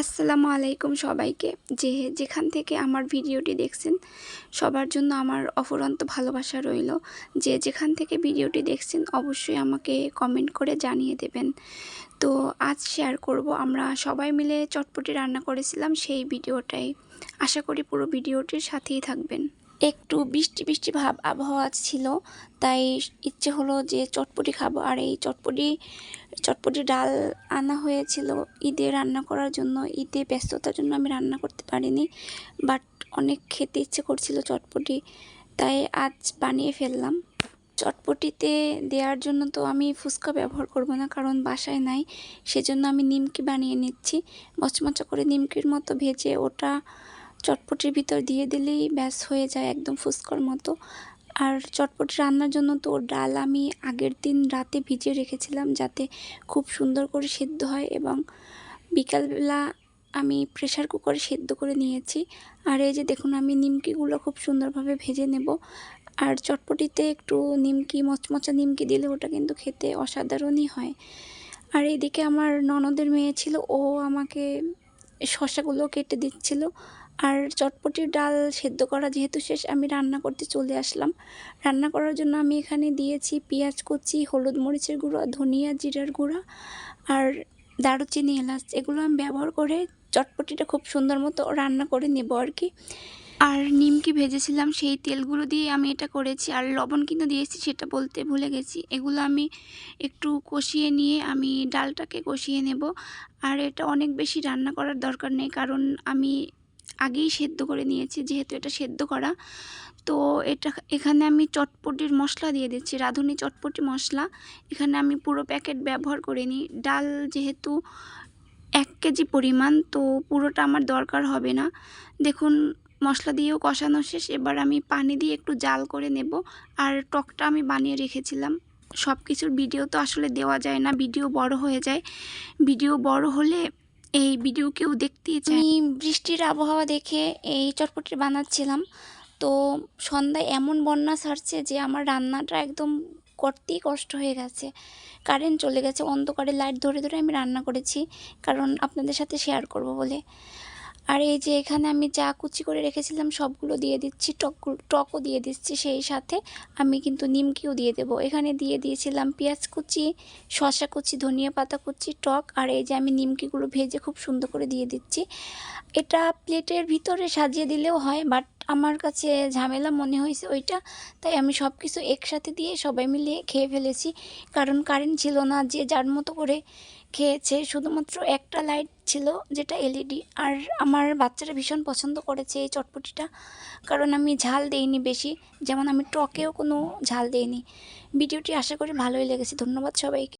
আসসালামু আলাইকুম সবাইকে। যে যেখান থেকে আমার ভিডিওটি দেখছেন, সবার জন্য আমার অফুরন্ত ভালোবাসা রইল। যে যেখান থেকে ভিডিওটি দেখছেন, অবশ্যই আমাকে কমেন্ট করে জানিয়ে দেবেন। তো আজ শেয়ার করব আমরা সবাই মিলে চটপটি রান্না করেছিলাম সেই ভিডিওটাই। আশা করি পুরো ভিডিওটির সাথেই থাকবেন। একটু বৃষ্টি বৃষ্টি ভাব আবহাওয়া ছিল, তাই ইচ্ছে হলো যে চটপটি খাব। আর এই চটপটি চটপটি ডাল আনা হয়েছিল ঈদে রান্না করার জন্য। ঈদে ব্যস্ততার জন্য আমি রান্না করতে পারিনি, বাট অনেক খেতে ইচ্ছে করছিল চটপটি, তাই আজ বানিয়ে ফেললাম। চটপটিতে দেওয়ার জন্য তো আমি ফুচকা ব্যবহার করব না, কারণ বাসায় নাই, সেজন্য আমি নিমকি বানিয়ে নিচ্ছি। মচমচা করে নিমকির মতো ভেজে ওটা চটপটির ভিতর দিয়ে দিলেই ব্যাস হয়ে যায় একদম ফুচকার মতো। আর চটপটি রান্নার জন্য তো ডাল আমি আগের দিন রাতে ভিজিয়ে রেখেছিলাম যাতে খুব সুন্দর করে সেদ্ধ হয় এবং বিকালবেলা আমি প্রেশার কুকারে সেদ্ধ করে নিয়েছি। আর এই যে দেখুন, আমি নিমকিগুলো খুব সুন্দরভাবে ভেজে নেব। আর চটপটিতে একটু নিমকি, মচমচা নিমকি দিলে ওটা কিন্তু খেতে অসাধারণই হয়। আর এদিকে আমার ননদের মেয়ে ছিল, ও আমাকে শশাগুলো কেটে দিচ্ছিল। আর চটপটির ডাল সেদ্ধ করা যেহেতু শেষ, আমি রান্না করতে চলে আসলাম। রান্না করার জন্য আমি এখানে দিয়েছি পেঁয়াজ কুচি, হলুদ মরিচের গুঁড়ো, ধনিয়া জিরার গুঁড়া আর দারুচিনি এলাচ। এগুলো আমি ব্যবহার করে চটপটিটা খুব সুন্দর মতো রান্না করে নেব আর কি। আর নিমকি ভেজেছিলাম সেই তেলগুলো দিয়ে আমি এটা করেছি, আর লবণ কিন্তু দিয়েছি সেটা বলতে ভুলে গেছি। এগুলো আমি একটু কষিয়ে নিয়ে আমি ডালটাকে কষিয়ে নেব। আর এটা অনেক বেশি রান্না করার দরকার নেই, কারণ আমি আগেই সেদ্ধ করে নিয়েছি, যেহেতু এটা সেদ্ধ করা। তো এটা এখানে আমি চটপটির মশলা দিয়ে দিচ্ছি, রাঁধুনি চটপটি মশলা। এখানে আমি পুরো প্যাকেট ব্যবহার করিনি। ডাল যেহেতু এক কেজি পরিমাণ, তো পুরোটা আমার দরকার হবে না। দেখুন মশলা দিয়েও কষানো শেষ। এবার আমি পানি দিয়ে একটু জাল করে নেব। আর টকটা আমি বানিয়ে রেখেছিলাম। সব কিছুর ভিডিও তো আসলে দেওয়া যায় না, ভিডিও বড় হয়ে যায়। ভিডিও বড় হলে এই ভিডিও কেউ দেখতেই চায়। আমি বৃষ্টির আবহাওয়া দেখে এই চটপটি বানাচ্ছিলাম। তো সন্ধ্যায় এমন বন্যা ছাড়ছে যে আমার রান্নাটা একদম করতেই কষ্ট হয়ে গেছে। কারেন্ট চলে গেছে, অন্ধকারে লাইট ধরে ধরে আমি রান্না করেছি। কারণ আপনাদের সাথে শেয়ার করব বলে। আর এই যে এখানে আমি যা কুচি করে রেখেছিলাম, সবগুলো দিয়ে দিচ্ছি, টক, টকও দিয়ে দিচ্ছি, সেই সাথে আমি কিন্তু নিমকিও দিয়ে দেব। এখানে দিয়ে দিয়েছিলাম পেঁয়াজ কুচি শশা কুচি, ধনিয়া পাতা কুচি, টক, আর এই যে আমি নিমকিগুলো ভেজে খুব সুন্দর করে দিয়ে দিচ্ছি। এটা প্লেটের ভিতরে সাজিয়ে দিলেও হয় বাট আমার কাছে ঝামেলা মনে হয়েছে ওইটা, তাই আমি সব কিছু একসাথে দিয়ে সবাই মিলে খেয়ে ফেলেছি। কারণ কারেন্ট ছিল না, যে যার মতো করে খেয়েছে, শুধুমাত্র একটা লাইট ছিল, যেটা এলইডি আর আমার বাচ্চারা ভীষণ পছন্দ করেছে এই চটপটিটা, কারণ আমি ঝাল দেইনি বেশি, যেমন আমি টকেও কোনো ঝাল দেইনি। ভিডিওটি আশা করি ভালোই লেগেছে। ধন্যবাদ সবাইকে।